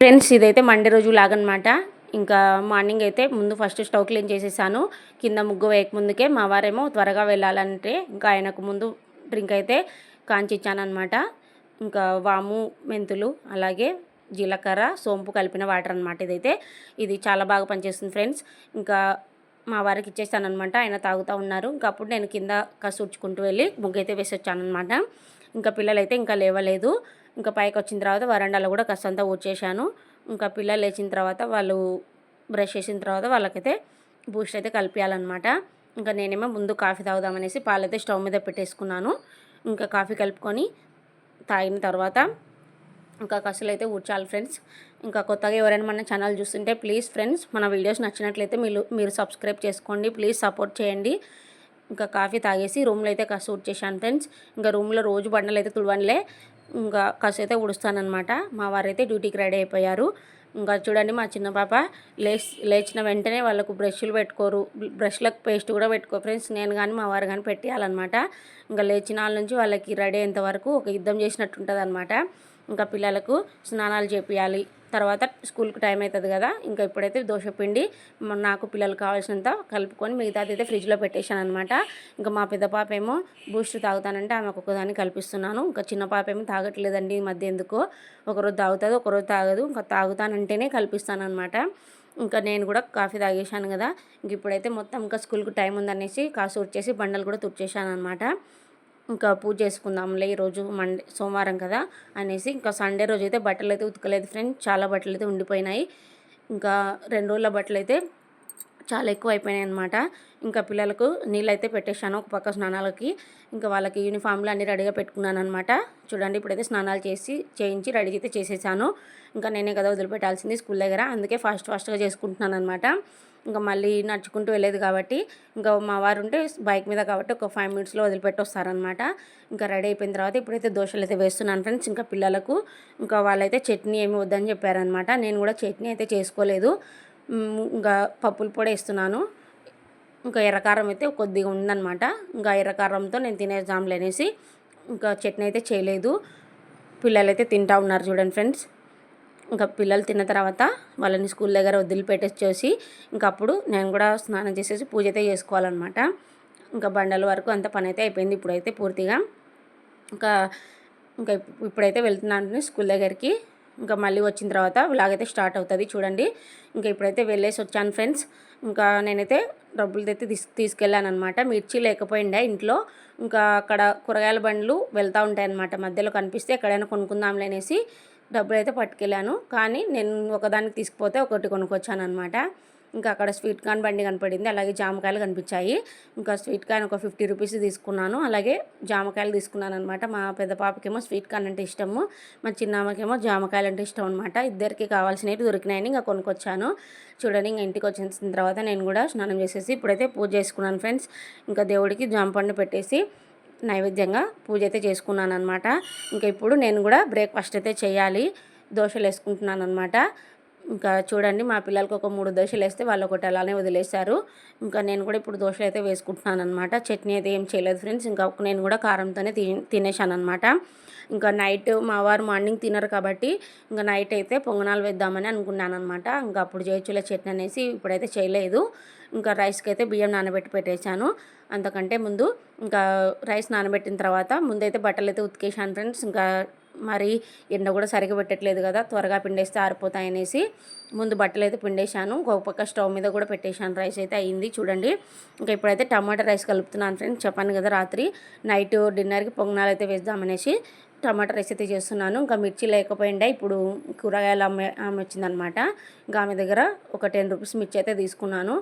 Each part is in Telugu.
ఫ్రెండ్స్ ఇదైతే మండే రోజు లాగనమాట. ఇంకా మార్నింగ్ అయితే ముందు ఫస్ట్ స్టవ్ క్లీన్ చేసేసాను. కింద ముగ్గు వేయక ముందుకే మా వారేమో త్వరగా వెళ్ళాలంటే ఇంకా ఆయనకు ముందు డ్రింక్ అయితే కాంచి ఇచ్చానమాట ఇంకా వాము మెంతులు అలాగే జీలకర్ర సోంపు కలిపిన వాటర్ అనమాట ఇదైతే. ఇది చాలా బాగా పనిచేస్తుంది ఫ్రెండ్స్. ఇంకా మా వారికి ఇచ్చేస్తానమాట ఆయన తాగుతూ ఉన్నారు. ఇంకా అప్పుడు నేను కింద కసూర్చుకుంటూ వెళ్ళి ముగ్గు అయితే వేసి వచ్చానమాట ఇంకా పిల్లలైతే ఇంకా లేవలేదు. ఇంకా పైకి వచ్చిన తర్వాత వరండాలో కూడా కాస్తంతా ఊడ్చేశాను. ఇంకా పిల్లలు లేచిన తర్వాత వాళ్ళు బ్రష్ చేసిన తర్వాత వాళ్ళకైతే బూస్ట్ అయితే కలిపియాలన్నమాట. ఇంకా నేనేమో ముందు కాఫీ తాగుదామనేసి పాలైతే స్టవ్ మీద పెట్టేసుకున్నాను. ఇంకా కాఫీ కలుపుకొని తాగిన తర్వాత ఇంకా కసలు అయితే ఊడ్చాలి ఫ్రెండ్స్. ఇంకా కొత్తగా ఎవరైనా మన ఛానల్ చూస్తుంటే ప్లీజ్ ఫ్రెండ్స్ మన వీడియోస్ నచ్చినట్లయితే మీరు మీరు సబ్స్క్రైబ్ చేసుకోండి ప్లీజ్ సపోర్ట్ చేయండి. ఇంకా కాఫీ తాగేసి రూమ్లో అయితే కాస్త ఊడ్చేసాను ఫ్రెండ్స్. ఇంకా రూమ్లో రోజు బండలు అయితే తుడవనిలే. ఇంకా కాస్త అయితే ఉడుస్తానమాట మా వారైతే డ్యూటీకి రెడీ అయిపోయారు. ఇంకా చూడండి మా చిన్న పాప లేచి లేచిన వెంటనే వాళ్ళకు బ్రష్లు పెట్టుకోరు. బ్రష్లకు పేస్ట్ కూడా పెట్టుకో ఫ్రెండ్స్ నేను కానీ మా వారు కానీ పెట్టేయాలన్నమాట. ఇంకా లేచిన వాళ్ళ నుంచి వాళ్ళకి రెడీ అయ్యేంత వరకు ఒక యుద్ధం చేసినట్టు ఉంటుంది అనమాట ఇంకా పిల్లలకు స్నానాలు చేపియాలి. తర్వాత స్కూల్కి టైం అవుతుంది కదా ఇంకా ఇప్పుడైతే దోశపిండి నాకు పిల్లలు కావాల్సినంత కలుపుకొని మిగతాది అయితే ఫ్రిడ్జ్లో పెట్టేశాను అనమాట ఇంకా మా పెద్ద పాప ఏమో బూస్ట్ తాగుతానంటే ఆమె ఒక్కొక్కదాన్ని కల్పిస్తున్నాను. ఇంకా చిన్న పాప ఏమో తాగట్లేదండి ఈ మధ్య ఎందుకో. ఒకరోజు తాగుతుంది ఒకరోజు తాగదు. ఇంకా తాగుతానంటేనే కల్పిస్తాను అనమాట ఇంకా నేను కూడా కాఫీ తాగేశాను కదా ఇంక ఇప్పుడైతే మొత్తం ఇంకా స్కూల్కి టైం ఉందనేసి కాసు వచ్చేసి బండలు కూడా తుడిచేశాను అనమాట ఇంకా పూజ చేసుకుందాంలే ఈరోజు మండే సోమవారం కదా అనేసి ఇంకా సండే రోజు అయితే బట్టలు అయితే ఉతకలేదు ఫ్రెండ్స్ చాలా బట్టలు అయితే ఉండిపోయినాయి. ఇంకా రెండు రోజుల బట్టలు అయితే చాలా ఎక్కువ అయిపోయినాయి అనమాట ఇంకా పిల్లలకు నీళ్ళు అయితే పెట్టేశాను ఒక పక్క స్నానాలకి. ఇంకా వాళ్ళకి యూనిఫామ్లు అన్నీ రెడీగా పెట్టుకున్నాను అనమాట చూడండి ఇప్పుడైతే స్నానాలు చేసి చేయించి రెడీ అయితే చేసేసాను. ఇంకా నేనే కదా వదిలిపెట్టాల్సింది స్కూల్ దగ్గర. అందుకే ఫాస్ట్ ఫాస్ట్గా చేసుకుంటున్నాను అనమాట ఇంకా మళ్ళీ నడుచుకుంటూ వెళ్ళేది కాబట్టి ఇంకా మా వారు ఉంటే బైక్ మీద కాబట్టి ఒక ఫైవ్ మినిట్స్లో వదిలిపెట్టి వస్తారనమాట ఇంకా రెడీ అయిపోయిన తర్వాత ఇప్పుడైతే దోశలు అయితే వేస్తున్నాను ఫ్రెండ్స్ ఇంకా పిల్లలకు. ఇంకా వాళ్ళైతే చట్నీ ఏమి వద్దని చెప్పారనమాట నేను కూడా చట్నీ అయితే చేసుకోలేదు. ఇంకా పప్పుల పొడి వేస్తున్నాను. ఇంకా ఎర్రకారం అయితే కొద్దిగా ఉందన్నమాట. ఇంకా ఎర్రకారంతో నేను తినేద్దాంలే అనేసి ఇంకా చట్నీ అయితే చేయలేదు. పిల్లలు అయితే తింటా ఉన్నారు చూడండి ఫ్రెండ్స్. ఇంకా పిల్లలు తిన్న తర్వాత వాళ్ళని స్కూల్ దగ్గర వదిలిపెట్టేసి ఇంకా అప్పుడు నేను కూడా స్నానం చేసేసి పూజ అయితే చేసుకోవాలన్నమాట. ఇంకా బండల వరకు అంత పని అయితే అయిపోయింది ఇప్పుడైతే పూర్తిగా. ఇంకా ఇంకా ఇప్- ఇప్పుడైతే వెళ్తున్నాను స్కూల్ దగ్గరికి. ఇంకా మళ్ళీ వచ్చిన తర్వాత ఇలాగైతే అయితే స్టార్ట్ అవుతుంది చూడండి. ఇంకా ఇప్పుడైతే వెళ్ళేసి వచ్చాను ఫ్రెండ్స్. ఇంకా నేనైతే డబ్బులు అయితే తీసు తీసుకెళ్ళాను అనమాట మిర్చి లేకపోయిండే ఇంట్లో. ఇంకా అక్కడ కూరగాయల బండ్లు వెళ్తూ ఉంటాయి అనమాట మధ్యలో కనిపిస్తే ఎక్కడైనా కొనుక్కుందాంలే అనేసి డబ్బులు అయితే పట్టుకెళ్ళాను. కానీ నేను ఒకదానికి తీసుకుపోతే ఒకటి కొనుక్కొచ్చాను అనమాట ఇంకా అక్కడ స్వీట్ కార్న్ బండి కనపడింది. అలాగే జామకాయలు కనిపించాయి. ఇంకా స్వీట్ కార్న్ ఒక ఫిఫ్టీ రూపీస్ తీసుకున్నాను. అలాగే జామకాయలు తీసుకున్నాను అనమాట మా పెద్ద పాపకేమో స్వీట్ కార్న్ అంటే ఇష్టము. మా చిన్నామకేమో జామకాయలు అంటే ఇష్టం అనమాట ఇద్దరికి కావాల్సినవి దొరికినాయని ఇంకా కొనుక్కొచ్చాను. చూడండి ఇంకా ఇంటికి వచ్చిన తర్వాత నేను కూడా స్నానం చేసేసి ఇప్పుడైతే పూజ చేసుకున్నాను ఫ్రెండ్స్. ఇంకా దేవుడికి జామపండు పెట్టేసి నైవేద్యంగా పూజ అయితే చేసుకున్నాను అనమాట ఇంకా ఇప్పుడు నేను కూడా బ్రేక్ఫాస్ట్ అయితే చేయాలి. దోశలు వేసుకుంటున్నాను అనమాట ఇంకా చూడండి మా పిల్లలకి ఒక మూడు దోశలు వేస్తే వాళ్ళు ఒకటి అలానే వదిలేశారు. ఇంకా నేను కూడా ఇప్పుడు దోశలు అయితే వేసుకుంటున్నాను అనమాట చట్నీ అయితే ఏం చేయలేదు ఫ్రెండ్స్. ఇంకా నేను కూడా కారంతోనే తి తినేశాను అనమాట ఇంకా నైట్ మా వారు మార్నింగ్ తినరు కాబట్టి ఇంకా నైట్ అయితే పొంగనాలు వేద్దామని అనుకున్నాను అనమాట ఇంకా అప్పుడు చేయొచ్చులే చట్నీ అనేసి ఇప్పుడైతే చేయలేదు. ఇంకా రైస్కి అయితే బియ్యం నానబెట్టి పెట్టేశాను. అంతకంటే ముందు ఇంకా రైస్ నానబెట్టిన తర్వాత ముందైతే బట్టలు అయితే ఉతికేసాను ఫ్రెండ్స్. ఇంకా మరి ఎండ కూడా సరిగా పెట్టట్లేదు కదా త్వరగా పిండేస్తే ఆరిపోతాయి అనేసి ముందు బట్టలు అయితే పిండేశాను. ఇంకొక పక్క స్టవ్ మీద కూడా పెట్టేశాను. రైస్ అయితే అయింది. చూడండి ఇంకా ఇప్పుడైతే టమాటా రైస్ కలుపుతున్నాను ఫ్రెండ్స్. చెప్పాను కదా రాత్రి నైట్ డిన్నర్కి పొంగనాలు అయితే వేద్దామనేసి టమాటా రైస్ అయితే చేస్తున్నాను. ఇంకా మిర్చి లేకపోయిండే ఇప్పుడు కూరగాయలు అమ్మే ఆమె వచ్చిందనమాట. ఇంకా ఆమె దగ్గర ఒక టెన్ రూపీస్ మిర్చి అయితే తీసుకున్నాను.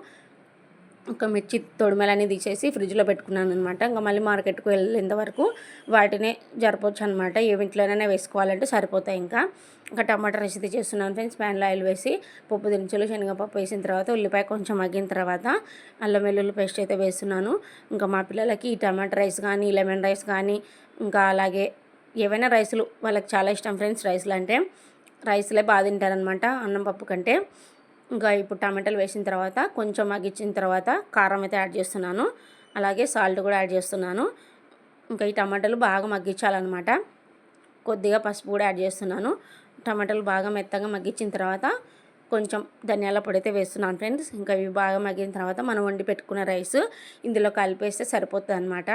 ఒక మిర్చి తొడిమెలని తీసేసి ఫ్రిడ్జ్లో పెట్టుకున్నాను అనమాట ఇంకా మళ్ళీ మార్కెట్కు వెళ్ళేంత వరకు వాటినే జరపవచ్చు అనమాట ఏ ఇంట్లోనైనా వేసుకోవాలంటే సరిపోతాయి ఇంకా. ఇంకా టమాటా రెసిపీ చేస్తున్నాను ఫ్రెండ్స్. ప్యాన్లో ఆయిల్ వేసి పప్పు దినుసులు శనగపప్పు వేసిన తర్వాత ఉల్లిపాయ కొంచెం మగ్గిన తర్వాత అల్లం వెల్లుల్లి పేస్ట్ అయితే వేస్తున్నాను. ఇంకా మా పిల్లలకి ఈ టమాటా రైస్ కానీ లెమన్ రైస్ కానీ ఇంకా అలాగే ఏవైనా రైసులు వాళ్ళకి చాలా ఇష్టం ఫ్రెండ్స్. రైస్లు అంటే రైస్లే బాగా తింటారనమాట అన్నం పప్పు కంటే. ఇంకా ఇప్పుడు టమాటాలు వేసిన తర్వాత కొంచెం మగ్గించిన తర్వాత కారం అయితే యాడ్ చేస్తున్నాను. అలాగే సాల్ట్ కూడా యాడ్ చేస్తున్నాను. ఇంకా ఈ టమాటాలు బాగా మగ్గించాలన్నమాట. కొద్దిగా పసుపు కూడా యాడ్ చేస్తున్నాను. టమాటాలు బాగా మెత్తగా మగ్గించిన తర్వాత కొంచెం ధనియాల పొడి అయితే వేస్తున్నాను ఫ్రెండ్స్. ఇంకా ఇవి బాగా మగ్గిన తర్వాత మనం వండి పెట్టుకున్న రైస్ ఇందులో కలిపేస్తే సరిపోతుంది అనమాట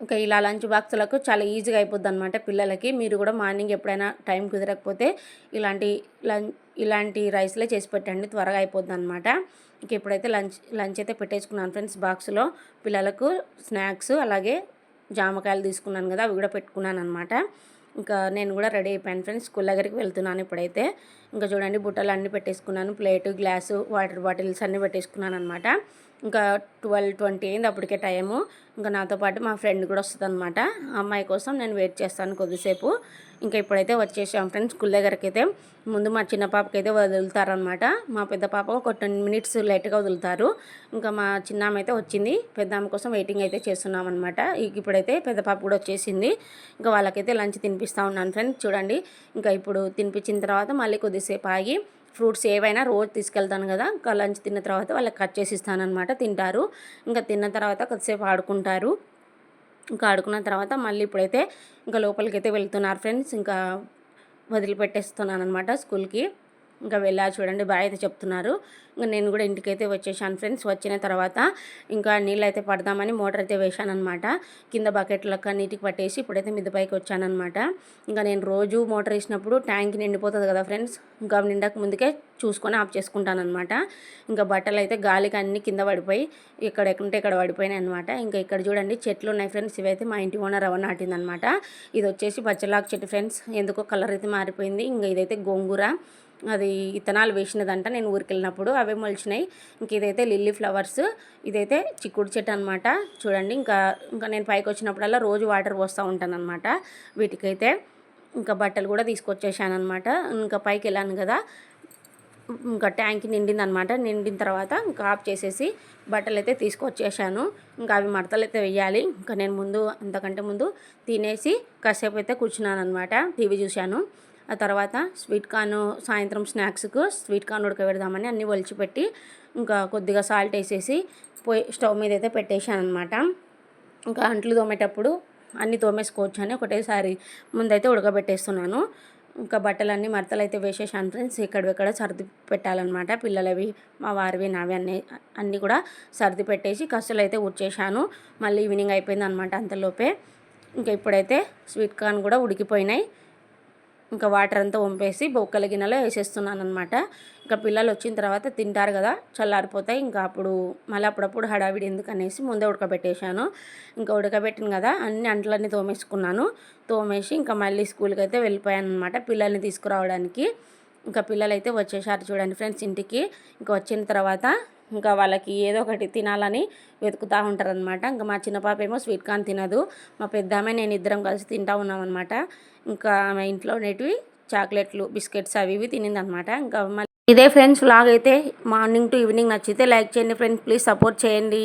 ఇంకా ఇలా లంచ్ బాక్సులకు చాలా ఈజీగా అయిపోద్ది అనమాట పిల్లలకి. మీరు కూడా మార్నింగ్ ఎప్పుడైనా టైం కుదరకపోతే ఇలాంటి లంచ్ ఇలాంటి రైస్లే చేసి పెట్టండి త్వరగా అయిపోద్ది అనమాట ఇంక ఇప్పుడైతే లంచ్ లంచ్ అయితే పెట్టేసుకున్నాను ఫ్రెండ్స్ బాక్స్లో పిల్లలకు స్నాక్స్ అలాగే జామకాయలు తీసుకున్నాను కదా అవి కూడా పెట్టుకున్నాను అనమాట ఇంకా నేను కూడా రెడీ అయిపోయాను ఫ్రెండ్స్ స్కూల్ దగ్గరికి వెళ్తున్నాను ఇప్పుడైతే. ఇంకా చూడండి బుట్టలు అన్నీ పెట్టేసుకున్నాను ప్లేటు గ్లాసు వాటర్ బాటిల్స్ అన్నీ పెట్టేసుకున్నాను అనమాట ఇంకా ట్వెల్వ్ ట్వంటీ అయింది అప్పటికే టైము. ఇంకా నాతో పాటు మా ఫ్రెండ్ కూడా వస్తుంది అనమాట అమ్మాయి కోసం నేను వెయిట్ చేస్తాను కొద్దిసేపు. ఇంకా ఇప్పుడైతే వచ్చేసాం ఫ్రెండ్స్ స్కూల్ దగ్గరికి అయితే ముందు మా చిన్న పాపకి అయితే వదులుతారనమాట మా పెద్ద పాప ఒక టెన్ మినిట్స్ లేట్గా వదులుతారు. ఇంకా మా చిన్న అయితే వచ్చింది. పెద్ద ఆమె కోసం వెయిటింగ్ అయితే చేస్తున్నాం అనమాట ఇప్పుడైతే పెద్ద పాప కూడా వచ్చేసింది. ఇంకా వాళ్ళకైతే లంచ్ తినిపిస్తూ ఉన్నాను ఫ్రెండ్స్. చూడండి. ఇంకా ఇప్పుడు తినిపించిన తర్వాత మళ్ళీ కొద్దిసేపు ఆగి ఫ్రూట్స్ ఏవైనా రోజు తీసుకెళ్తాను కదా ఇంకా లంచ్ తిన్న తర్వాత వాళ్ళకి కట్ చేసి ఇస్తానమాట తింటారు. ఇంకా తిన్న తర్వాత కొద్దిసేపు ఆడుకుంటారు. ఇంకా ఆడుకున్న తర్వాత మళ్ళీ ఇప్పుడైతే ఇంకా లోపలికి అయితే వెళ్తున్నారు ఫ్రెండ్స్ ఇంకా వదిలిపెట్టేస్తున్నాను అనమాట స్కూల్కి. ఇంకా వెళ్ళా చూడండి బాయ్ అయితే చెప్తున్నారు. ఇంకా నేను కూడా ఇంటికైతే వచ్చేసాను ఫ్రెండ్స్. వచ్చిన తర్వాత ఇంకా నీళ్ళు అయితే పడదామని మోటార్ అయితే వేశాను అనమాట కింద బకెట్లక్క నీటికి పట్టేసి ఇప్పుడైతే మిద్దపైకి వచ్చానమాట ఇంకా నేను రోజు మోటార్ వేసినప్పుడు ట్యాంక్ నిండిపోతుంది కదా ఫ్రెండ్స్ ఇంకా నిండక ముందుకే చూసుకొని ఆఫ్ చేసుకుంటానమాట ఇంకా బట్టలు అయితే గాలికి అన్ని కింద పడిపోయి ఇక్కడ ఎక్కడంటే ఇక్కడ పడిపోయినాయి అనమాట ఇంకా ఇక్కడ చూడండి చెట్లు ఉన్నాయి ఫ్రెండ్స్. ఇవైతే మా ఇంటి ఓనర్ అవ నాటిందనమాట ఇది వచ్చేసి పచ్చలాకు చెట్టు ఫ్రెండ్స్. ఎందుకో కలర్ అయితే మారిపోయింది. ఇంకా ఇదైతే గోంగూర. అది ఇత్తనాలు వేసినదంట. నేను ఊరికి వెళ్ళినప్పుడు అవే మొలిచినాయి. ఇంక ఇదైతే లిల్లీ ఫ్లవర్స్. ఇదైతే చిక్కుడు చెట్టు అనమాట చూడండి ఇంకా ఇంకా నేను పైకి వచ్చినప్పుడల్లా రోజు వాటర్ పోస్తూ ఉంటాను అనమాట వీటికైతే ఇంకా బట్టలు కూడా తీసుకొచ్చేసాను అనమాట ఇంకా పైకి వెళ్ళాను కదా ఇంకా ట్యాంక్ నిండిందనమాట నిండిన తర్వాత ఇంకా ఆఫ్ చేసేసి బట్టలు అయితే తీసుకొచ్చేసాను. ఇంకా అవి మడతలు అయితే వెయ్యాలి ఇంకా నేను ముందు అంతకంటే ముందు తినేసి కాసేపు అయితే కూర్చున్నాను అనమాట టీవీ చూశాను. ఆ తర్వాత స్వీట్ కార్న్ సాయంత్రం స్నాక్స్కు స్వీట్ కార్న్ ఉడకబెడదామని అన్నీ ఒలిచిపెట్టి ఇంకా కొద్దిగా సాల్ట్ వేసేసి పోయి స్టవ్ మీద అయితే పెట్టేశాను అనమాట ఇంకా అంట్లు తోమేటప్పుడు అన్నీ తోమేసుకోవచ్చు అని ఒకటేసారి ముందైతే ఉడకబెట్టేస్తున్నాను. ఇంకా బట్టలన్నీ మరతలు అయితే వేసేసాను ఫ్రెండ్స్. ఇక్కడ సర్ది పెట్టాలన్నమాట. పిల్లలవి మా వారివి నావి అన్నీ అన్నీ కూడా సర్ది పెట్టేసి కసులు అయితే ఉడిచేసాను మళ్ళీ ఈవినింగ్ అయిపోయింది అనమాట అంతలోపే. ఇంకా ఇప్పుడైతే స్వీట్ కార్న్ కూడా ఉడికిపోయినాయి. ఇంకా వాటర్ అంతా వంపేసి బొక్కల గిన్నెలో వేసేస్తున్నాను అనమాట ఇంకా పిల్లలు వచ్చిన తర్వాత తింటారు కదా చల్లారిపోతాయి. ఇంకా అప్పుడు మళ్ళీ అప్పుడప్పుడు హడావిడి ఎందుకు అనేసి ముందే ఉడకబెట్టేశాను. ఇంకా ఉడకబెట్టిన కదా అన్ని అంట్లన్నీ తోమేసుకున్నాను. తోమేసి ఇంకా మళ్ళీ స్కూల్కి అయితే వెళ్ళిపోయాను అనమాట పిల్లల్ని తీసుకురావడానికి. ఇంకా పిల్లలు అయితే వచ్చేసారు చూడండి ఫ్రెండ్స్ ఇంటికి. ఇంకా వచ్చిన తర్వాత ఇంకా వాళ్ళకి ఏదో ఒకటి తినాలని వెతుకుతూ ఉంటారనమాట ఇంకా మా చిన్న పాప ఏమో స్వీట్ కార్న్ తినదు. మా పెద్ద ఆమె నేను ఇద్దరం కలిసి తింటా ఉన్నాం అనమాట ఇంకా ఆమె ఇంట్లో ఉండేటివి చాక్లెట్లు బిస్కెట్స్ అవి ఇవి తినిందనమాట ఇంకా ఇదే ఫ్రెండ్స్ వ్లాగ్ అయితే మార్నింగ్ టు ఈవినింగ్ నచ్చితే లైక్ చేయండి ఫ్రెండ్స్. ప్లీజ్ సపోర్ట్ చేయండి.